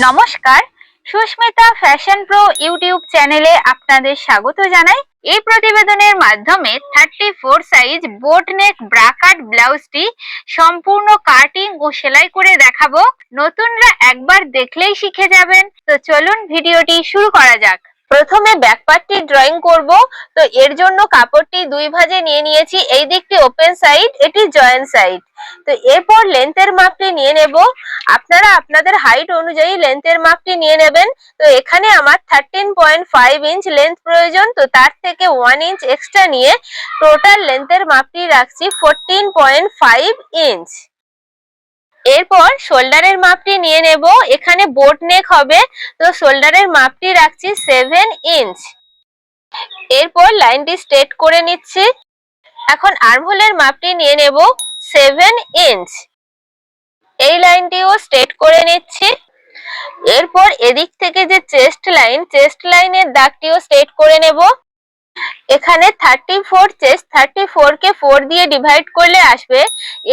নমস্কার। Susmita fashion pro YouTube চ্যানেলে আপনাদের স্বাগত জানাই। এই প্রতিবেদনের মাধ্যমে thirty four size boat neck bra cut ব্লাউজটি সম্পূর্ণ কাটিং ও সেলাই করে দেখাবো। নতুনরা একবার দেখলেই শিখে যাবেন। তো চলুন ভিডিওটি শুরু করা যাক। প্রথমে ব্যাক পার্টটি ড্রয়িং করব। তো এর জন্য কাপড়টি দুই ভাজে নিয়ে নিয়েছি। এই দিকটি ওপেন সাইড এটি জয়েন্ট সাইড তো এরপর লেন্থের মাপটি নিয়ে নেব। আপনারা আপনাদের হাইট অনুযায়ী লেন্থের মাপটি নিয়ে নেবেন। তো এখানে আমার thirteen point five inch length প্রয়োজন। তো তার থেকে ওয়ান ইঞ্চ এক্সট্রা নিয়ে টোটাল লেন্থের মাপটি রাখছি ফোরটিন পয়েন্ট ফাইভ ইঞ্চ এরপর শোল্ডারের মাপটি নিয়ে নেব। এখানে বোট নেক হবে। তো শোল্ডারের মাপটি রাখছি সেভেন ইঞ্চ এরপর লাইনটি স্ট্রেট করে নিচ্ছি। এখন আর্মহোলের মাপটি নিয়ে নেব সেভেন ইঞ্চ এই লাইনটিও স্ট্রেট করে নিচ্ছি। এরপর এদিক থেকে যে চেস্ট লাইন চেস্ট লাইনের দাগটিও স্ট্রেট করে নেব। এখানে thirty four chest thirty four কে ফোর দিয়ে ডিভাইড করলে আসবে।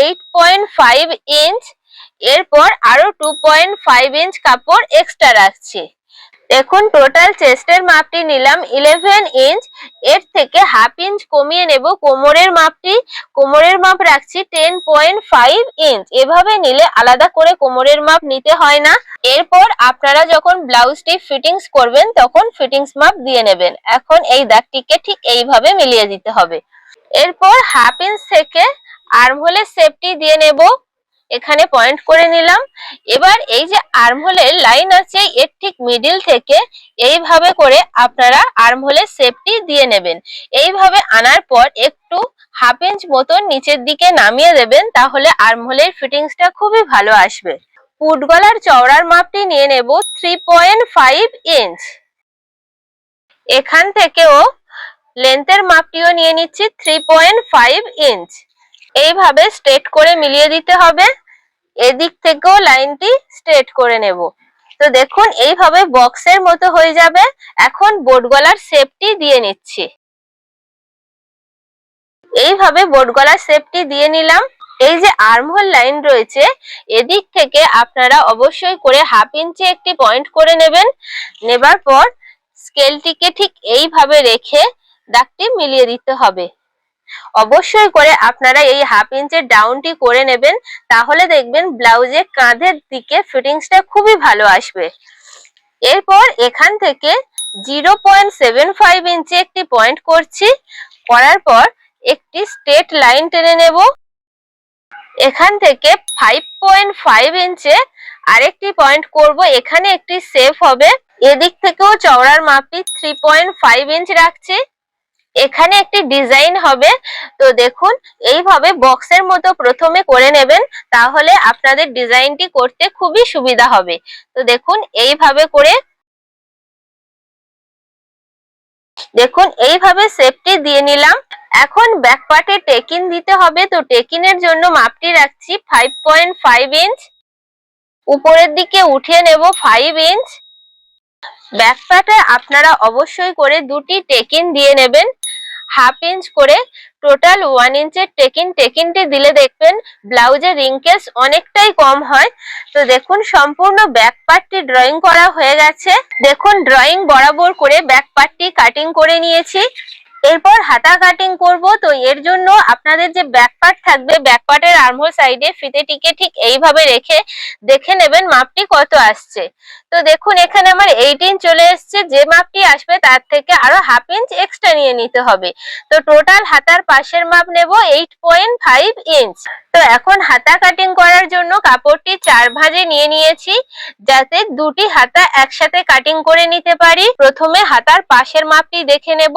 এইট পয়েন্ট ফাইভ ইঞ্চ এরপর আরও টু পয়েন্ট ফাইভ ইঞ্চ কাপড় এক্সট্রা রাখছি। দেখুন টোটাল চেস্টের মাপটি নিলাম ইলেভেন ইঞ্চ এর থেকে হাফ ইঞ্চ কমিয়ে নেব কোমরের মাপটি। কোমরের মাপ রাখছি টেন পয়েন্ট ফাইভ ইঞ্চ এভাবে নিলে আলাদা করে কোমরের মাপ নিতে হয় না। এরপর আপনারা যখন ব্লাউজটি ফিটিংস করবেন, তখন ফিটিংস মাপ দিয়ে নেবেন। এখন এই দাগটিকে ঠিক এইভাবে মিলিয়ে দিতে হবে। এরপর হাফ ইঞ্চ থেকে আর্মহোলের সেফটি দিয়ে নেব। এখানে পয়েন্ট করে নিলাম। এবার এই যে আর্মহোলের লাইন আছে, এর ঠিক মিডিল থেকে এইভাবে করে আপনারা আর্মহোলের সেপটি দিয়ে নেবেন। এইভাবে আনার পর একটু হাফ ইঞ্চ মতন নিচের দিকে নামিয়ে দেবেন, তাহলে আর্মহোলের ফিটিংসটা খুবই ভালো আসবে। পুট গলার চওড়ার মাপটি নিয়ে নেব থ্রি পয়েন্ট ফাইভ ইঞ্চ এখান থেকেও লেন্থের মাপটিও নিয়ে নিচ্ছি থ্রি পয়েন্ট ফাইভ ইঞ্চ এইভাবে স্ট্রেট করে মিলিয়ে দিতে হবে। এদিক থেকেও লাইনটি স্ট্রেট করে নেব। তো দেখুন, এইভাবে বক্সের মতো হয়ে যাবে। এখন বোট গলার শেপটি দিয়ে নিচ্ছি। এইভাবে বোট গলার শেপটি দিয়ে নিলাম। এই যে আর্মহোল লাইন রয়েছে, এদিক থেকে আপনারা অবশ্যই করে হাফ ইঞ্চি একটি পয়েন্ট করে নেবেন। নেবার পর স্কেলটিকে ঠিক এইভাবে রেখে দাগটি মিলিয়ে দিতে হবে। অবশ্যই করে আপনারা এই হাফ ইঞ্চের ডাউনটি করে নেবেন, তাহলে দেখবেন ব্লাউজের কাঁধের দিকে ফিটিংসটা খুবই ভালো আসবে। এরপর এখান থেকে zero point seven five inch একটি পয়েন্ট করছি, করার পর একটি স্ট্রেট লাইন টেনে নেব। এখান থেকে ফাইভ পয়েন্ট ফাইভ ইঞ্চে আরেকটি পয়েন্ট করব, এখানে একটি সেফ হবে। এদিক থেকেও চওড়ার মাপটি থ্রি পয়েন্ট ফাইভ ইঞ্চ রাখছি। এখানে একটি ডিজাইন হবে। তো দেখুন, এইভাবে বক্সের মতো প্রথমে করে নেবেন, তাহলে আপনাদের ডিজাইনটি করতে খুবই সুবিধা হবে। তো দেখুন, এইভাবে করে দেখুন, এইভাবে সেফটি দিয়ে নিলাম। এখন ব্যাক পার্টে টেকিন দিতে হবে। তো টেকিনের জন্য মাপটি রাখছি ফাইভ পয়েন্ট ফাইভ ইঞ্চ উপরের দিকে উঠিয়ে নেব ফাইভ ইঞ্চ ব্যাক পার্টে আপনারা অবশ্যই করে দুটি টেকিন দিয়ে নেবেন। হাফ ইঞ্চ করে টোটাল ওয়ান ইঞ্চের টেকিন টেকিনটি দিলে দেখবেন ব্লাউজের রিঙ্কেলস অনেকটাই কম হয়। তো দেখুন সম্পূর্ণ ব্যাক পার্টটি ড্রয়িং করা হয়ে গেছে। দেখুন ড্রয়িং বরাবর করে ব্যাক পার্টটি কাটিং করে নিয়েছি। এরপর হাতা কাটিং করব, তো এর জন্য আপনাদের যে ব্যাক পার্ট থাকবে ব্যাক পার্টের আর্মহোল সাইডে ফিতেটিকে ঠিক এইভাবে রেখে দেখে নেবেন মাপটি কত আসছে। তো দেখুন, এখানে আমার এইট ইঞ্চ চলে এসছে, যে মাপটি আসবে তার থেকে আরও হাফ ইঞ্চ এক্সট্রা নিয়ে নিতে হবে। তো টোটাল হাতার পাশের মাপ নেব এইট পয়েন্ট ফাইভ ইঞ্চ তো এখন হাতা কাটিং করার জন্য কাপড়টি চার ভাঁজে নিয়ে নিয়েছি, যাতে দুটি হাতা একসাথে কাটিং করে নিতে পারি। প্রথমে হাতার পাশের মাপটি দেখে নেব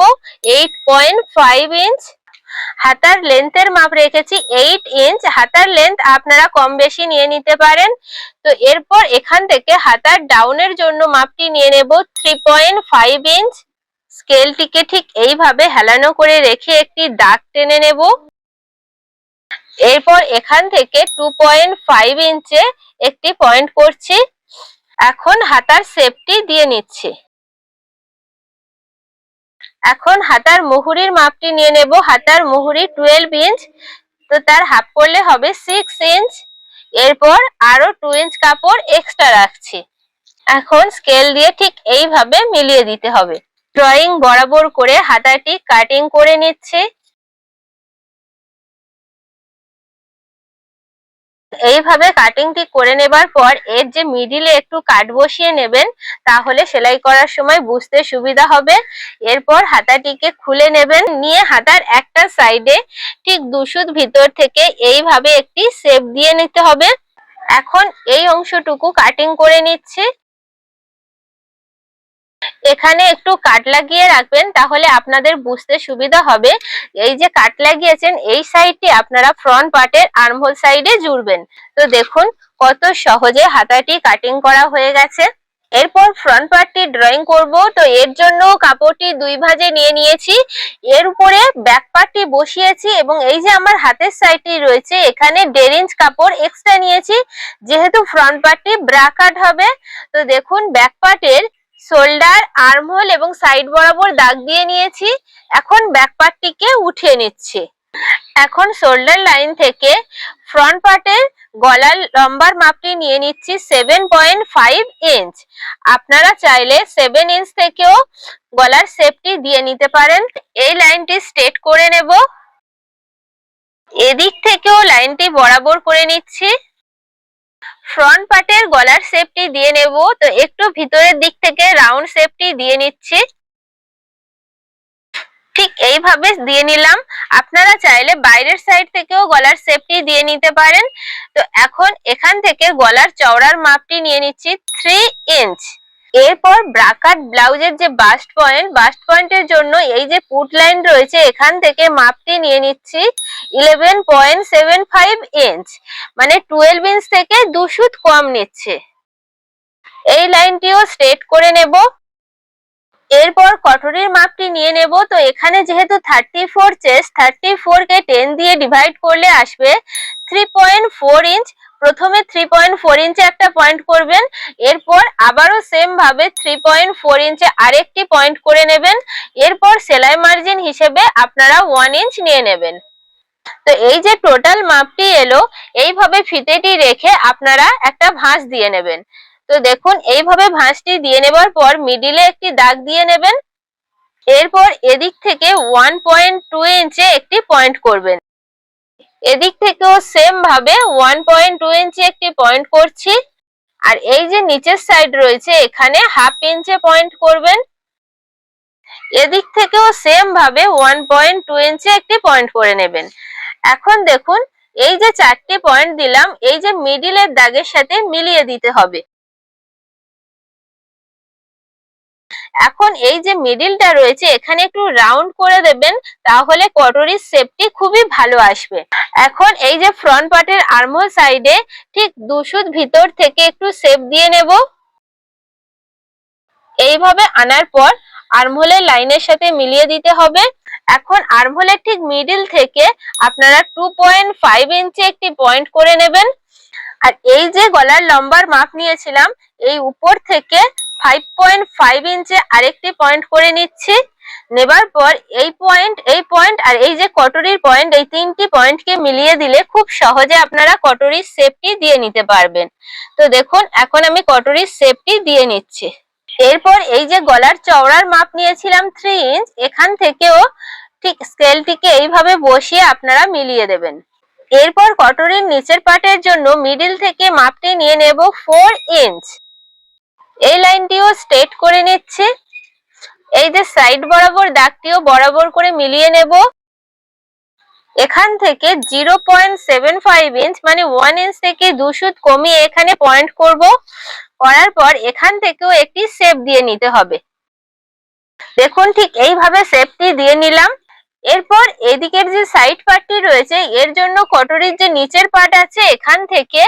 এইট পয়েন্ট ফাইভ ইঞ্চ হাতার লেন্থের মাপ রেখেছি এইট ইঞ্চ হাতার লেন্থ আপনারা কম বেশি নিয়ে নিতে পারেন। তো এরপর এখান থেকে হাতার ডাউনের জন্য মাপটি নিয়ে নেব থ্রি পয়েন্ট ফাইভ ইঞ্চ স্কেলটিকে ঠিক এইভাবে হেলানো করে রেখে একটি দাগ টেনে নেব। এরপর এখান থেকে টু পয়েন্ট ফাইভ ইঞ্চে একটি পয়েন্ট করছি। এখন হাতার সেপটি দিয়ে নিচ্ছি। এখন হাতার মুহুরির মাপটি নিয়ে নেব। হাতার মুহুরি টুয়েলভ ইঞ্চ তো তার হাফ করলে হবে সিক্স ইঞ্চ এরপর আরও টু ইঞ্চ কাপড় এক্সট্রা রাখছি। এখন স্কেল দিয়ে ঠিক এইভাবে মিলিয়ে দিতে হবে। ড্রয়িং বরাবর করে হাতাটি কাটিং করে নিচ্ছি। এইভাবে কাটিংটি করে নেবার পর এর যে মিডিলে একটু কাট বসিয়ে নেবেন, তাহলে সেলাই করার সময় বুঝতে সুবিধা হবে। এরপর হাতাটিকে খুলে নেবেন, নিয়ে হাতার একটা সাইডে ঠিক দুশুদ ভিতর থেকে এইভাবে একটি সেপ দিয়ে নিতে হবে। এখন এই অংশটুকু কাটিং করে নিচ্ছি। এখানে একটু কাট লাগিয়ে রাখবেন, তাহলে আপনাদের বুঝতে সুবিধা হবে। এই যে কাট লাগিয়েছেন, এই সাইডটি আপনারা ফ্রন্ট পার্টের আর্মহোল সাইডে জুড়বেন। তো দেখুন কত সহজে হাতাটি কাটিং করা হয়ে গেছে। এরপর ফ্রন্ট পার্টটি ড্রয়িং করব। তো এর জন্য কাপড়টি দুই ভাঁজে নিয়ে নিয়েছি। এর উপরে ব্যাক পার্টটি বসিয়েছি এবং এই যে আমার হাতের সাইডটি রয়েছে, এখানে দেড় ইঞ্চ কাপড় এক্সট্রা নিয়েছি। যেহেতু ফ্রন্ট পার্টটি ব্রা কাট হবে, তো দেখুন ব্যাক পার্টের শোল্ডার, আর্মহোল এবং সাইড বরাবর দাগ দিয়ে নিয়েছি। এখন ব্যাক পার্টটিকে উঠিয়ে নিচ্ছি। এখন শোল্ডার লাইন থেকে ফ্রন্ট পার্টের গলার লম্বার মাপটি নিয়ে নিচ্ছি সেভেন পয়েন্ট ফাইভ ইঞ্চ আপনারা চাইলে সেভেন ইঞ্চ থেকেও গলার শেপটি দিয়ে নিতে পারেন। এই লাইনটি স্ট্রেট করে নেব। এদিক থেকেও লাইনটি বরাবর করে নিচ্ছি। ফ্রন্ট পার্টের গলার শেপটি দিয়ে নেব। তো একটু ভিতরের দিক থেকে রাউন্ড শেপটি দিয়ে নিচ্ছি। ঠিক এইভাবে দিয়ে নিলাম। আপনারা চাইলে বাইরের সাইড থেকেও গলার শেপটি দিয়ে নিতে পারেন। তো এখন এখান থেকে গলার চওড়ার মাপটি নিয়ে নিচ্ছি থ্রি ইঞ্চ এরপর ব্রাকাট ব্লাউজের যে বাস্ট পয়েন্ট বাস্ট পয়েন্টের জন্য এই যে পুট লাইন রয়েছে, এখান থেকে মাপটি নিয়ে নিচ্ছি eleven point seven five inch মানে টুয়েলভ ইঞ্চ থেকে দু সুত কম নিচ্ছে। এই লাইনটিও স্ট্রেট করে নেব। এরপর কটরির মাপটি নিয়ে নেব। তো এখানে যেহেতু থার্টি ফোর চেস্ট থার্টি কে টেন দিয়ে ডিভাইড করলে আসবে থ্রি পয়েন্ট ফোর ইঞ্চ প্রথমে থ্রি পয়েন্ট ফোর ইঞ্চে একটা পয়েন্ট করবেন, এরপর আবারও সেম ভাবে থ্রি পয়েন্ট ফোর ইঞ্চে আরেকটি পয়েন্ট করে নেবেন। এরপর সেলাই মার্জিন হিসেবে আপনারা ওয়ান ইঞ্চ নিয়ে নেবেন। তো এই যে টোটাল মাপটি এলো, এইভাবে ফিতেটি রেখে আপনারা একটা ভাঁজ দিয়ে নেবেন। তো দেখুন, এইভাবে ভাঁজটি দিয়ে নেবার পর মিডিলে একটি দাগ দিয়ে নেবেন। এরপর এদিক থেকে ওয়ান পয়েন্ট টু ইঞ্চে একটি পয়েন্ট করবেন। এদিক থেকেও সেম ভাবে ওয়ান পয়েন্ট টু ইঞ্চি একটি পয়েন্ট করছি। আর এই যে নিচের সাইড রয়েছে, এখানে হাফ ইঞ্চে পয়েন্ট করবেন। এদিক থেকেও সেম ভাবে ওয়ান পয়েন্ট টু ইঞ্চে একটি পয়েন্ট করে নেবেন। এখন দেখুন, এই যে চারটি পয়েন্ট দিলাম, এই যে মিডিলের দাগের সাথে মিলিয়ে দিতে হবে। এখন এই যে মিডিলটা রয়েছে, এখানে একটু রাউন্ড করে দেবেন, তাহলে কটরির শেপটি খুবই ভালো আসবে। এখন এই যে ফ্রন্ট পার্টের আর্মোল সাইডে ঠিক দুশুদ ভিতর থেকে একটু শেপ দিয়ে নেব। এইভাবে আনার পর আর্মহোলের লাইনের সাথে মিলিয়ে দিতে হবে। এখন আর্মহোলের ঠিক মিডিল থেকে আপনারা টু পয়েন্ট ফাইভ ইঞ্চি একটি পয়েন্ট করে নেবেন। আর এই যে গলার লম্বার মাপ নিয়েছিলাম, এই উপর থেকে ফাইভ পয়েন্ট ফাইভ ইঞ্চে আরেকটি পয়েন্ট করে নিচ্ছি। নেবার পর এই পয়েন্ট এই পয়েন্ট আর এই যে কটরির পয়েন্ট এই তিনটি পয়েন্টকে মিলিয়ে দিলে খুব সহজে আপনারা কটরির শেপটি দিয়ে নিতে পারবেন। তো দেখুন, এখন আমি কটরির শেপটি দিয়ে নিচ্ছি। এরপর এই যে গলার চওড়ার মাপ নিয়েছিলাম থ্রি ইঞ্চ এখান থেকেও ঠিক স্কেলটিকে এইভাবে বসিয়ে আপনারা মিলিয়ে দেবেন। এরপর কটরির নিচের পার্টের জন্য মিডিল থেকে মাপটি নিয়ে নেব ফোর ইঞ্চ এই লাইনটিও স্ট্রেট করে নিচ্ছি। এই যে সাইড বরাবর দাগটিও বরাবর করে মিলিয়ে নেব। এখান থেকে zero point seven five inch মানে ওয়ান ইঞ্চ থেকে দু সুত কমিয়ে এখানে পয়েন্ট করব। করার পর এখান থেকেও একটি শেপ দিয়ে নিতে হবে। দেখুন ঠিক এইভাবে শেপটি দিয়ে নিলাম। এরপর এদিকের যে সাইড পার্টটি রয়েছে, এর জন্য কটরির যে নিচের পার্ট আছে, এখান থেকে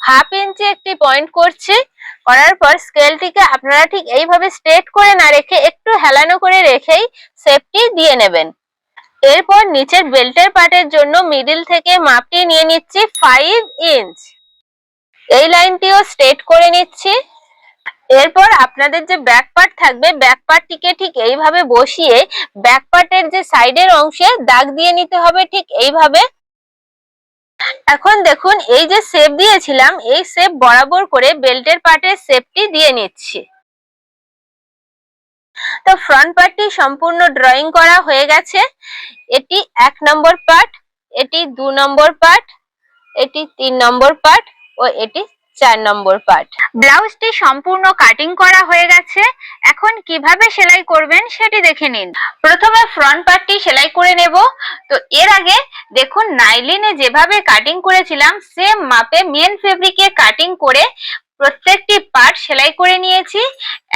হাফ ইঞ্চি একটি পয়েন্ট করছি, করার পর স্কেলটিকে আপনারা ঠিক এইভাবে স্ট্রেট করে না রেখে একটু হেলানো করে রেখেই শেপটি দিয়ে নেবেন। এরপর নিচের বেল্টের পার্টের জন্য মিডিল থেকে মাপটি নিয়ে নিচ্ছি ফাইভ ইঞ্চ এই লাইনটিও স্ট্রেট করে নিচ্ছি। এরপর আপনাদের যে ব্যাক পার্ট থাকবে ব্যাক পার্টটিকে ঠিক এইভাবে বসিয়ে ব্যাক পার্টের যে সাইডের অংশে দাগ দিয়ে নিতে হবে ঠিক এইভাবে। এখন দেখুন, এই যে শেপ দিয়েছিলাম, এই শেপ বরাবর করে বেল্টের পার্টের শেপটি দিয়ে নিচ্ছি। তো ফ্রন্ট পার্টটি সম্পূর্ণ ড্রয়িং করা হয়ে গেছে। এটি এক নম্বর পার্ট এটি দু নম্বর পার্ট এটি তিন নম্বর পার্ট ও এটি চার নম্বর পার্ট ব্লাউজটি সম্পূর্ণ কাটিং করা হয়ে গেছে। এখন কীভাবে সেলাই করবেন সেটি দেখে নিন। প্রথমে ফ্রন্ট পার্টটি সেলাই করে নেব। তো এর আগে দেখুন নাইলিনে যেভাবে কাটিং করেছিলাম সেম মাপে মেন ফেব্রিকে কাটিং করে প্রত্যেকটি সেলাই করে নিয়েছি।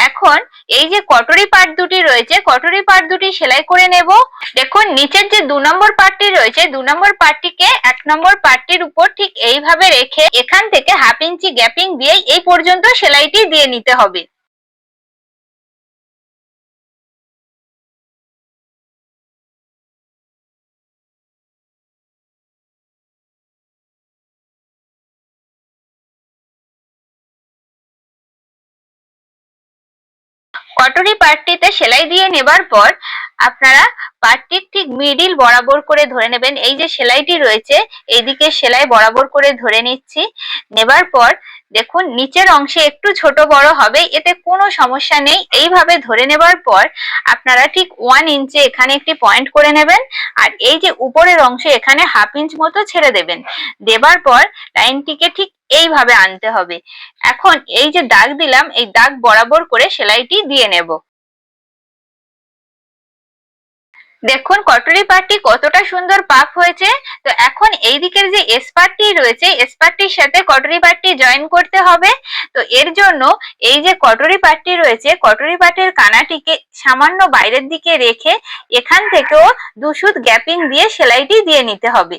এখন এই যে কটরি পার্ট দুটি রয়েছে, কটরি পার্ট দুটি সেলাই করে নেব। দেখুন, নিচের যে দু নম্বর পার্টটি রয়েছে, দু নম্বর পার্টটিকে এক নম্বর পার্টটির উপর ঠিক এইভাবে রেখে এখান থেকে হাফ ইঞ্চি গ্যাপিং দিয়ে এই পর্যন্ত সেলাইটি দিয়ে নিতে হবে। কটরি পার্টটিতে সেলাই দিয়ে নেবার পর আপনারা পার্টটির ঠিক মিডিল বরাবর করে ধরে নেবেন। এই যে সেলাইটি রয়েছে, এইদিকে সেলাই বরাবর করে ধরে নিচ্ছি। নেবার পর দেখুন, নিচের অংশে একটু ছোট বড় হবে, এতে কোনো সমস্যা নেই। এইভাবে ধরে নেবার পর আপনারা ঠিক ওয়ান ইঞ্চে এখানে একটি পয়েন্ট করে নেবেন আর এই যে উপরের অংশে এখানে হাফ ইঞ্চ মতো ছেড়ে দেবেন। দেবার পর লাইনটিকে ঠিক এইভাবে আনতে হবে। এখন এই যে দাগ দিলাম, এই দাগ বরাবর করে সেলাইটি দিয়ে নেব। দেখুন, কটরি পাটটি কতটা সুন্দর পাক হয়েছে। তো এখন এই দিকের যে এসপারটি রয়েছে এসপারটির সাথে কটরি পাটটি জয়েন করতে হবে। তো এর জন্য এই যে কটরি পাটটি রয়েছে, কটরি পাটের কানাটিকে সামান্য বাইরের দিকে রেখে এখান থেকেও দুশুদ গ্যাপিং দিয়ে সেলাইটি দিয়ে নিতে হবে।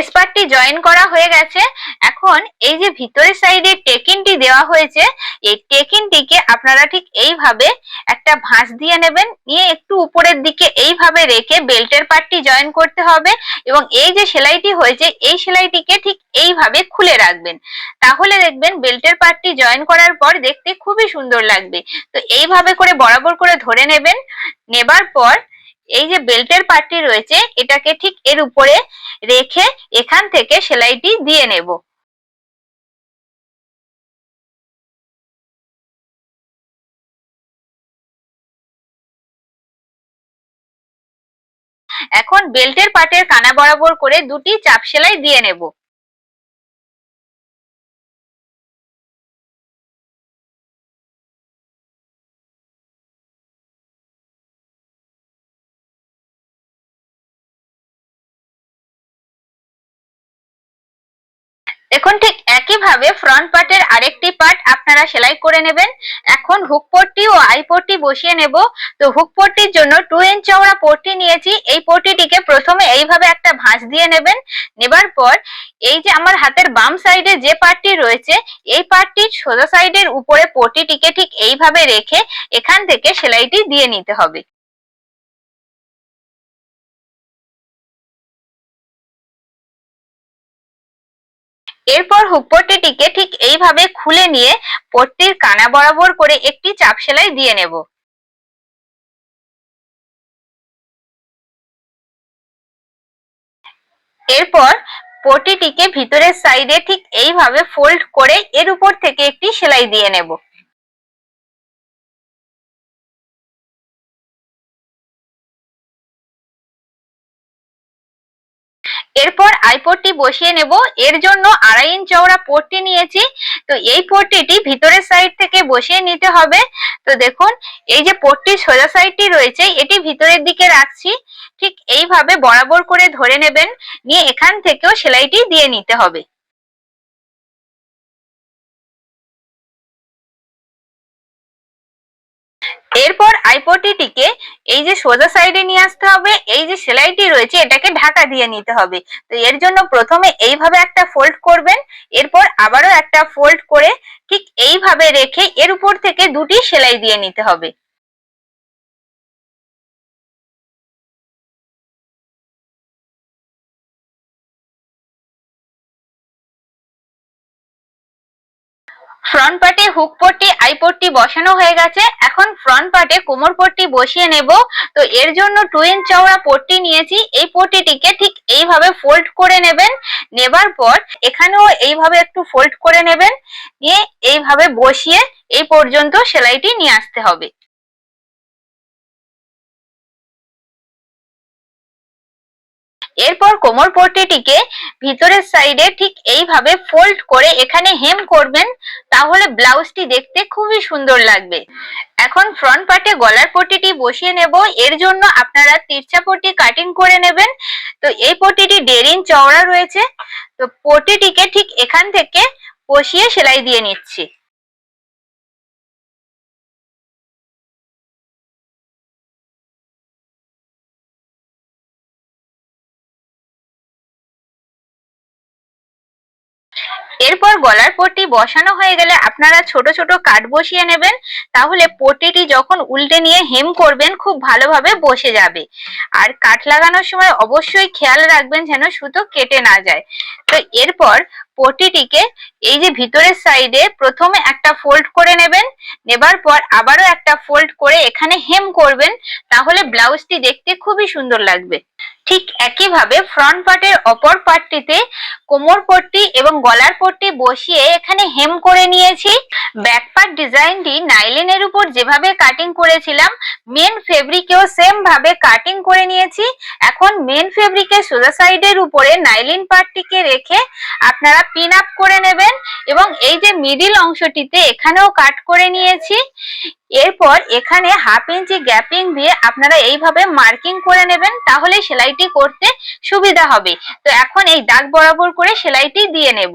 দেখুন এসপারটি জয়েন করা হয়ে গেছে। এখন এই যে ভিতরের সাইডে টেকিনটি দেওয়া হয়েছে, এই টেকিনটিকে আপনারা ঠিক এইভাবে একটা ভাঁজ দিয়ে নেবেন। নিয়ে একটু উপরের দিকে এইভাবে রেখে বেল্টের পার্টটি জয়েন করতে হবে এবং এই যে সেলাইটি হয়েছে, এই সেলাইটিকে ঠিক এইভাবে খুলে রাখবেন। তাহলে দেখবেন বেল্টের পার্টটি জয়েন করার পর দেখতে খুবই সুন্দর লাগবে। তো এইভাবে করে বরাবর করে ধরে নেবেন। নেবার পর এই যে বেল্টের পার্টটি রয়েছে, এটাকে ঠিক এর উপরে রেখে এখান থেকে সেলাইটি দিয়ে নেব। এখন বেল্টের পাটের কানা বরাবর করে দুটি চাপ সেলাই দিয়ে নেব। দেখুন ঠিক একইভাবে ফ্রন্ট পার্টের আরেকটি পার্ট আপনারা সেলাই করে নেবেন। এখন হুক পট্টি ও আই পট্টি বসিয়ে নেব। তো হুক পট্টির জন্য টু ইঞ্চ চওড়া পট্টি নিয়েছি। এই পট্টিটিকে প্রথমে এইভাবে একটা ভাঁজ দিয়ে নেবেন। নেবার পর এই যে আমার হাতের বাম সাইডে যে পার্টটি রয়েছে, এই পার্টটির সোজা সাইডের উপরে পট্টিটিকে ঠিক এইভাবে রেখে এখান থেকে সেলাইটি দিয়ে নিতে হবে। এরপর হুকপট্টিটিকে ঠিক এইভাবে খুলে নিয়ে পট্টির কানা বরাবর করে একটি চাপ সেলাই দিয়ে নেব। এরপর পটিটিকে ভিতরের সাইডে ঠিক এইভাবে ফোল্ড করে এর উপর থেকে একটি সেলাই দিয়ে নেব। এরপর আইপোর্টটি বসিয়ে নেব। এর জন্য আড়াই ইঞ্চ চওড়া পোর্টটি নিয়েছি। তো এই পোর্টটি ভিতরের সাইড থেকে বসিয়ে নিতে হবে। তো দেখুন, এই যে পোর্টটির সোজা সাইডটি রয়েছে, এটি ভিতরের দিকে রাখছি। ঠিক এইভাবে বরাবর করে ধরে নেবেন। নিয়ে এখান থেকেও সেলাইটি দিয়ে নিতে হবে। এরপর আইপটিটিকে এই যে সোজা সাইডে নিয়ে আসতে হবে, এই যে সেলাইটি রয়েছে এটাকে ঢাকা দিয়ে নিতে হবে। তো এর জন্য প্রথমে এইভাবে একটা ফোল্ড করবেন, এরপর আবারও একটা ফোল্ড করে ঠিক এইভাবে রেখে এর উপর থেকে দুটি সেলাই দিয়ে নিতে হবে। ফ্রন্ট পার্টে হুক পট্টি আই পট্টি বসানো হয়ে গেছে। এখন ফ্রন্ট পার্টে কোমর পট্টি বসিয়ে নেব। তো এর জন্য টু ইঞ্চ চওড়া পট্টি নিয়েছি। এই পট্টিটিকে ঠিক এইভাবে ফোল্ড করে নেবেন। নেবার পর এখানেও এইভাবে একটু ফোল্ড করে নেবেন। নিয়ে এইভাবে বসিয়ে এই পর্যন্ত সেলাইটি নিয়ে আসতে হবে। এরপর কোমর পট্টিটিকে ভিতরের সাইডে ঠিক এইভাবে ফোল্ড করে এখানে হেম করবেন, তাহলে ব্লাউজটি দেখতে খুবই সুন্দর লাগবে। এখন ফ্রন্ট পার্টে গলার পট্টিটি বসিয়ে নেব, এর জন্য আপনারা তিরছা পট্টি কাটিং করে নেবেন। তো এই পট্টিটি দেড় ইঞ্চ চওড়া রয়েছে, তো পট্টিটিকে ঠিক এখান থেকে বসিয়ে সেলাই দিয়ে নিচ্ছি। এরপর গলার পট্টি বসানো হয়ে গেলে আপনারা ছোট ছোট কাট বসিয়ে নেবেন। তাহলে পট্টিটি যখন উল্টে নিয়ে হেম করবেন, খুব ভালোভাবে বসে যাবে। আর কাট লাগানোর সময় অবশ্যই খেয়াল রাখবেন যেন সুতো কেটে না যায়। তো এরপর পটিটিকে এই যে ভিতরের সাইডে প্রথমে একটা ফোল্ড করে নেবেন। নেবার পর আবারও একটা ফোল্ড করে এখানে হেম করবেন। তাহলে ব্লাউজটি দেখতে খুবই সুন্দর লাগবে। ঠিক একইভাবে ফ্রন্ট পার্টের অপর পার্টটিতে কোমর পট্টি এবং গলার পট্টি বসিয়ে এখানে হেম করে নিয়েছি। ব্যাক পার্ট ডিজাইনটি নাইলিনের উপর যেভাবে কাটিং করেছিলাম মেন ফেব্রিকেও সেম ভাবে কাটিং করে নিয়েছি। এখন মেন ফেব্রিকের সোজা সাইডের উপরে নাইলিন পার্টটিকে রেখে আপনারা পিন আপ করে নেবেন এবং এই যে মিডিল অংশটিতে এখানেও কাট করে নিয়েছি। এরপর এখানে হাফ ইঞ্চি গ্যাপিং দিয়ে আপনারা এইভাবে মার্কিং করে নেবেন, তাহলে সেলাইটি করতে সুবিধা হবে। তো এখন এই দাগ বরাবর করে সেলাইটি দিয়ে নেব।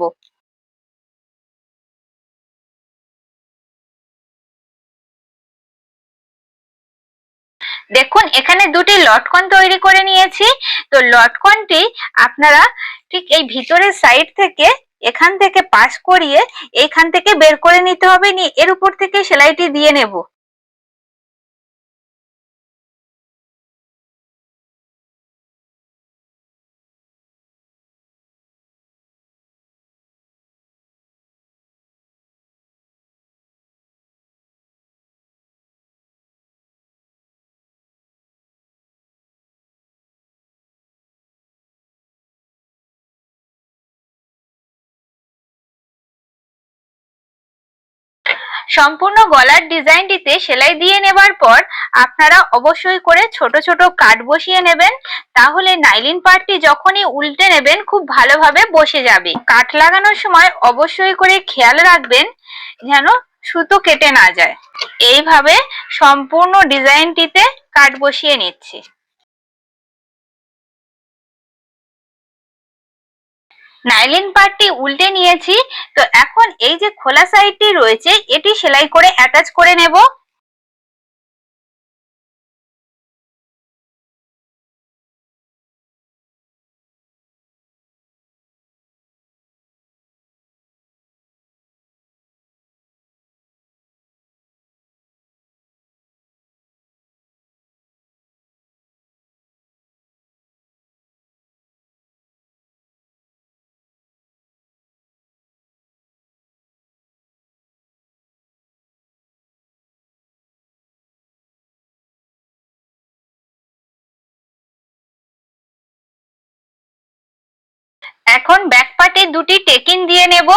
দেখুন, এখানে দুটি লটকন তৈরি করে নিয়েছি। তো লটকনটি আপনারা ঠিক এই ভিতরের সাইড থেকে এখান থেকে পাস করিয়ে এখান থেকে বের করে নিতে হবে। নি এর উপর থেকে সেলাইটি দিয়ে নেব। সম্পূর্ণ গলার ডিজাইনটিতে সেলাই দিয়ে নেবার পর আপনারা অবশ্যই করে ছোট ছোট কাট বসিয়ে নেবেন। তাহলে নাইলিন পার্টটি যখনই উল্টে নেবেন, খুব ভালোভাবে বসে যাবে। কাট লাগানোর সময় অবশ্যই করে খেয়াল রাখবেন যেন সুতো কেটে না যায়। এইভাবে সম্পূর্ণ ডিজাইনটিতে কাট বসিয়ে নিচ্ছি। নাইলিন পার্টটি উল্টে নিয়েছি। তো এখন এই যে খোলা সাইডটি রয়েছে, এটি সেলাই করে অ্যাটাচ করে নেব। এখন ব্যাক পার্টে দুটি টেকিন দিয়ে নেব।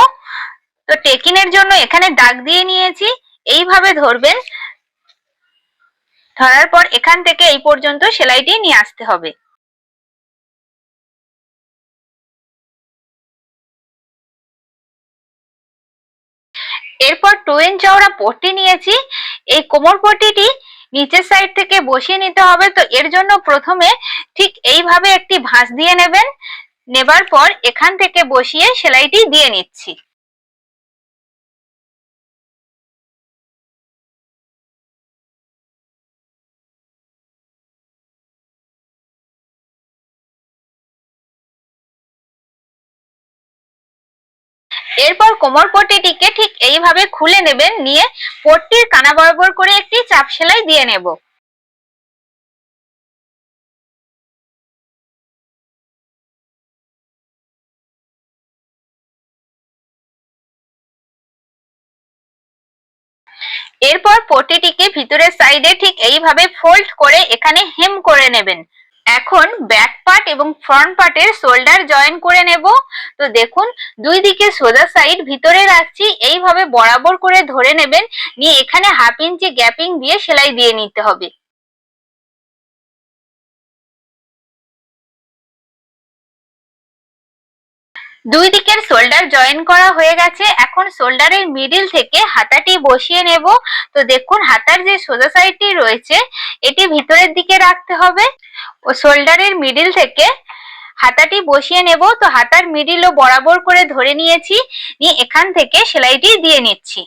তো টেকিনের জন্য এখানে দাগ দিয়ে নিয়েছি। এইভাবে ধরবেন। ধরার পর এখান থেকে এই পর্যন্ত সেলাইটি নিয়ে আসতে হবে। এরপর টু ইঞ্চ চওড়া পট্টি নিয়েছি। এই কোমর পট্টিটি নিচের সাইড থেকে বসিয়ে নিতে হবে। তো এর জন্য প্রথমে ঠিক এইভাবে একটি ভাঁজ দিয়ে নেবেন। নেবার পর এখান থেকে বসিয়ে সেলাইটি দিয়ে নিচ্ছি। এরপর কোমর পট্টিটিকে ঠিক এইভাবে খুলে নেবেন, নিয়ে পট্টির কানা বরাবর করে একটি চাপ সেলাই দিয়ে নেব। এরপর পটিটিকে ভিতরের সাইডে ঠিক এইভাবে ফোল্ড করে এখানে হেম করে নেবেন। এখন ব্যাক পার্ট এবং ফ্রন্ট পার্টের শোল্ডার জয়েন করে নেব। তো দেখুন, দুই দিকে সোজা সাইড ভিতরে রাখছি, এইভাবে বরাবর করে ধরে নেবেন। নিয়ে এখানে হাফ ইঞ্চি গ্যাপিং দিয়ে সেলাই দিয়ে নিতে হবে। দুই দিকের শোল্ডার জয়েন করা হয়ে গেছে। এখন শোল্ডারের মিডিল থেকে হাতাটি বসিয়ে নেব। তো দেখুন, হাতার যে সোজা সাইডটি রয়েছে, এটি ভিতরের দিকে রাখতে হবে। ও শোল্ডারের মিডিল থেকে হাতাটি বসিয়ে নেব। তো হাতার মিডিলও বরাবর করে ধরে নিয়েছি। নিয়ে এখান থেকে সেলাইটি দিয়ে নিচ্ছি।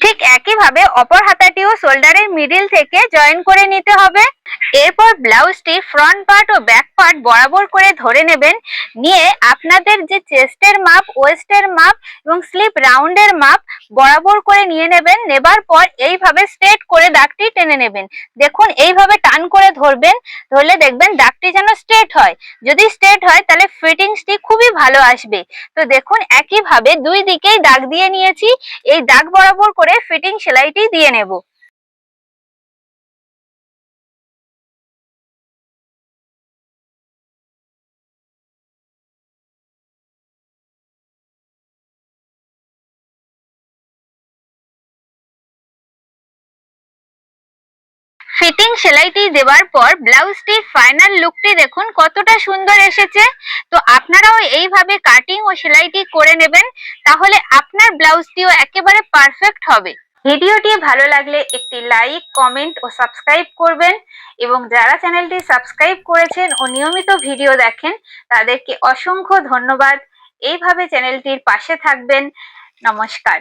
ঠিক একইভাবে অপর হাতাটিও শোল্ডারের মিডিল থেকে জয়েন করে নিতে হবে। এরপর ব্লাউজটি ফ্রন্ট পার্ট ও ব্যাক পার্ট বরাবর করে ধরে নেবেন। নিয়ে আপনাদের যে চেস্টের মাপ ওয়েস্টের মাপ এবং স্লিপ রাউন্ডের মাপ বরাবর করে নিয়ে নেবেন। নেবার পর এইভাবে স্ট্রেট করে দাগটি টেনে নেবেন। দেখুন, এইভাবে টান করে ধরবেন। ধরলে দেখবেন দাগটি যেন স্ট্রেট হয়। যদি স্ট্রেট হয়, তাহলে ফিটিংসটি খুবই ভালো আসবে। তো দেখুন, একইভাবে দুই দিকেই দাগ দিয়ে নিয়েছি। এই দাগ বরাবর করে ফিটিং সেলাইটি দিয়ে নেব। ফিটিং সেলাইটি দেওয়ার পর ব্লাউজটি ফাইনাল লুকটি দেখুন কতটা সুন্দর এসেছে। তো আপনারাও এইভাবে কাটিং ও সেলাইটি করে নেবেন, তাহলে আপনার ব্লাউজটিও একেবারে পারফেক্ট হবে। ভিডিওটি ভালো লাগলে একটি লাইক কমেন্ট ও সাবস্ক্রাইব করবেন এবং যারা চ্যানেলটি সাবস্ক্রাইব করেছেন ও নিয়মিত ভিডিও দেখেন, তাদেরকে অসংখ্য ধন্যবাদ। এইভাবে চ্যানেলটির পাশে থাকবেন। নমস্কার।